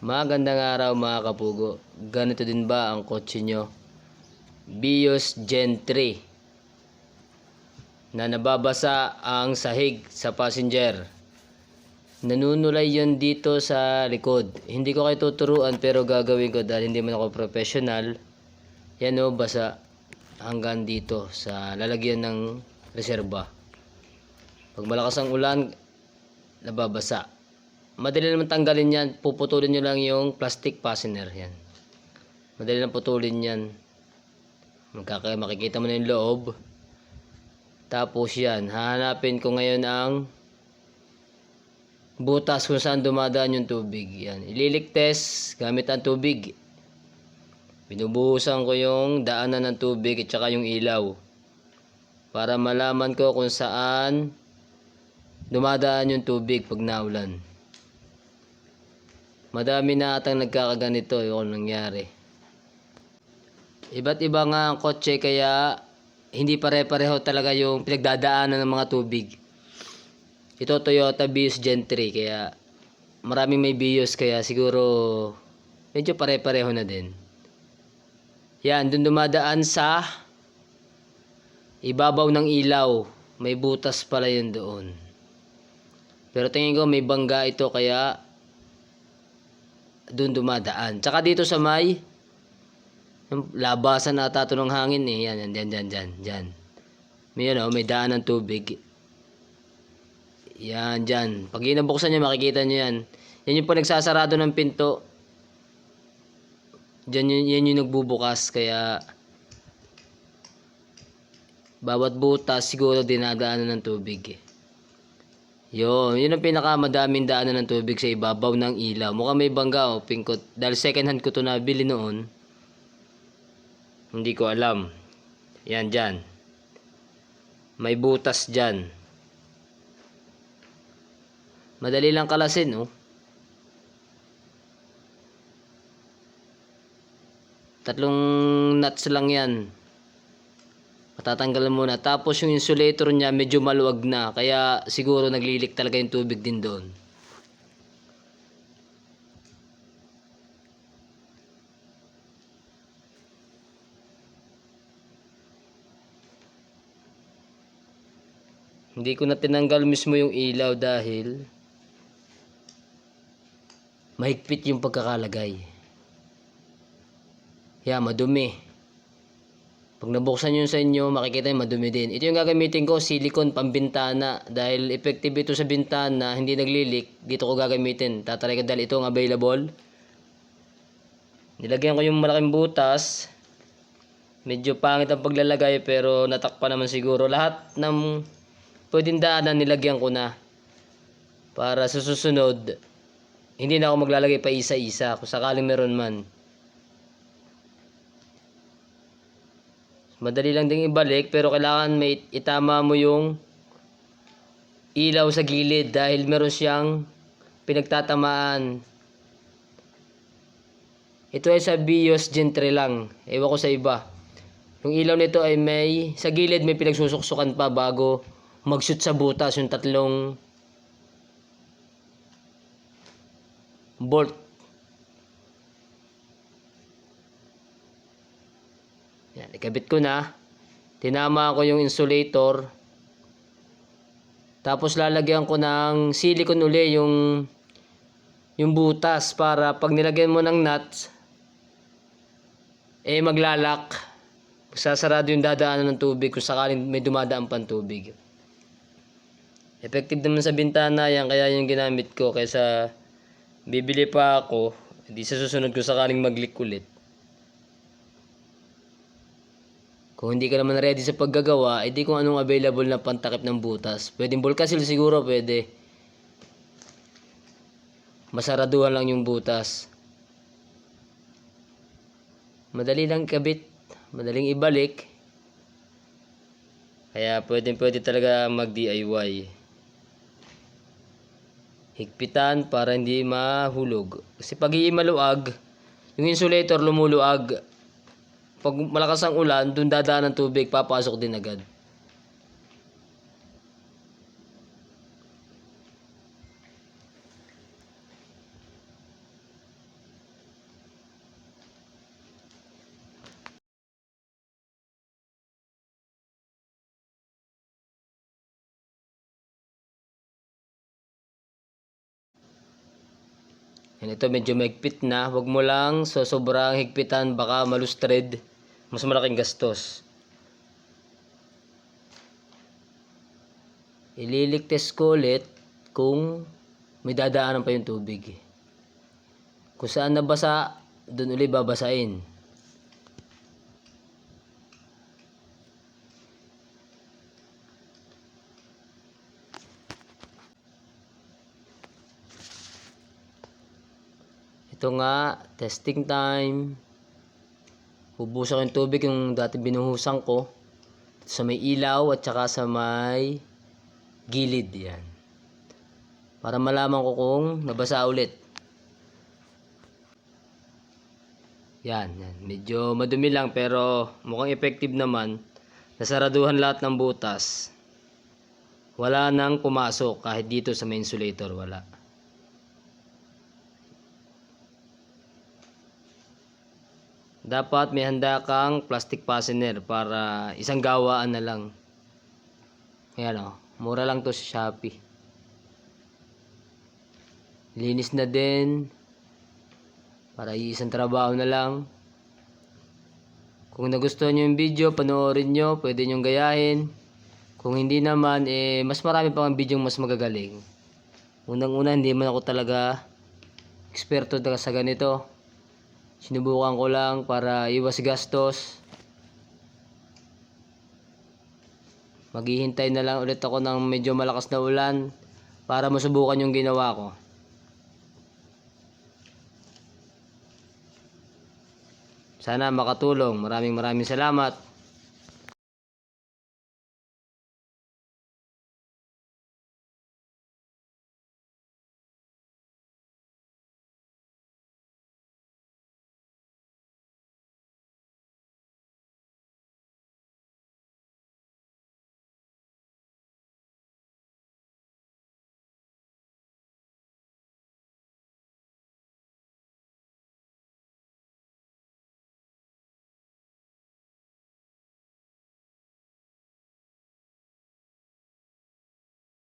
Magandang araw mga kapugo. Ganito din ba ang kotse nyo? Bios Gen 3 na nababasa ang sahig sa passenger. Nanunulay yon dito sa likod. Hindi ko kayo tuturuan pero gagawin ko dahil hindi man ako professional. Yan o, basa hanggang dito sa lalagyan ng reserba. Pag malakas ang ulan, nababasa. Madali naman tanggalin yan. Puputulin nyo lang yung plastic fastener. Yan. Madali lang putulin yan. Magkaka makikita mo na yung loob. Tapos yan. Hahanapin ko ngayon ang butas kung saan dumadaan yung tubig. Yan. Ililigtes gamit ang tubig. Binubuhusan ko yung daanan ng tubig at saka yung ilaw. Para malaman ko kung saan dumadaan yung tubig pag naulan. Madami na atang nagkakaganito yung nangyari. Iba't iba nga ang kotse kaya hindi pare-pareho talaga yung pinagdadaanan ng mga tubig. Ito Toyota Vios Gen 3 kaya maraming may Vios kaya siguro medyo pare-pareho na din. Yan, dun dumadaan sa ibabaw ng ilaw. May butas pala yun doon. Pero tingin ko may bangga ito kaya doon dumadaan. Tsaka dito sa may labasan na tato ng hangin eh. Yan, yan, yan, yan, yan, yan. May, ano, may daan ng tubig. Yan, dyan. Pag inabuksan nyo, makikita nyo yan. Yan yung pag nagsasarado ng pinto. Dyan yun, yan yung nagbubukas. Kaya, bawat butas siguro dinadaanan ng tubig eh. Yun, yun ang pinakamadaming daanan ng tubig sa ibabaw ng ilaw. Mukhang may bangga o pingkot. Dahil second hand ko to nabili noon. Hindi ko alam. Yan dyan. May butas dyan. Madali lang kalasin, oh. Tatlong nuts lang yan. Matatanggalan muna. Tapos yung insulator niya medyo maluwag na. Kaya siguro naglilik talaga yung tubig din doon. Hindi ko na tinanggal mismo yung ilaw dahil mahigpit yung pagkakalagay. Yeah, madumi. Pag nabuksan yun sa inyo, makikita yung madumi din. Ito yung gagamitin ko, silicone pambintana. Dahil effective ito sa bintana, hindi naglilik. Dito ko gagamitin. Tatry ko dahil ito ang available. Nilagyan ko yung malaking butas. Medyo pangit ang paglalagay pero natakpan naman siguro. Lahat ng pwedeng daanan nilagyan ko na. Para sa susunod, hindi na ako maglalagay pa isa-isa kung sakaling meron man. Madali lang ding ibalik pero kailangan may itama mo yung ilaw sa gilid dahil meron siyang pinagtatamaan. Ito ay sa Bios Gen 3 lang. Ewan ko sa iba. Yung ilaw nito ay may sa gilid may pinagsusuksukan pa bago mag-shoot sa butas yung tatlong bolt. Ikabit ko na. Tinama ko yung insulator. Tapos lalagyan ko ng silicone uli yung yung butas para pag nilagyan mo ng nuts eh maglalak. Sasarado yung dadaanan ng tubig kung sakaling may dumadaan pang tubig. Effective naman sa bintana yan kaya yung ginamit ko kaysa bibili pa ako hindi sa susunod ko sakaling mag-leak ulit. Kung hindi ka naman ready sa paggagawa, edi kung anong available na pantakip ng butas. Pwedeng bulkasil siguro, pwede. Masaraduhan lang yung butas. Madali lang kabit. Madaling ibalik. Kaya pwedeng pwede talaga mag-DIY. Higpitan para hindi mahulog. Kasi pag iimaluag, yung insulator lumuluag. Pag malakas ang ulan, doon dadaan ng tubig, papasok din agad. Yan ito medyo mahigpit na. Huwag mo lang so sobrang higpitan baka malustred. Mas malaking gastos. Ililigtas ko ulit kung may dadaanan pa yung tubig. Kung saan nabasa, doon ulit babasain. Ito nga, testing time. Hubusan ko yung tubig yung dati binuhusan ko. Sa may ilaw at saka sa may gilid yan. Para malaman ko kung nabasa ulit. Yan, yan. Medyo madumi lang pero mukhang effective naman. Nasaraduhan lahat ng butas. Wala nang pumasok kahit dito sa may insulator wala. Dapat may handa kang plastic fastener para isang gawaan na lang. Ayan o, mura lang to sa Shopee. Linis na din. Para isang trabaho na lang. Kung nagustuhan nyo yung video, panoorin nyo, pwede nyo gayahin. Kung hindi naman, eh, mas marami pang video mas magagaling. Unang-una, hindi man ako talaga eksperto talaga sa ganito. Sinubukan ko lang para iwas gastos. Maghihintay na lang ulit ako ng medyo malakas na ulan para masubukan yung ginawa ko. Sana makatulong. Maraming maraming salamat.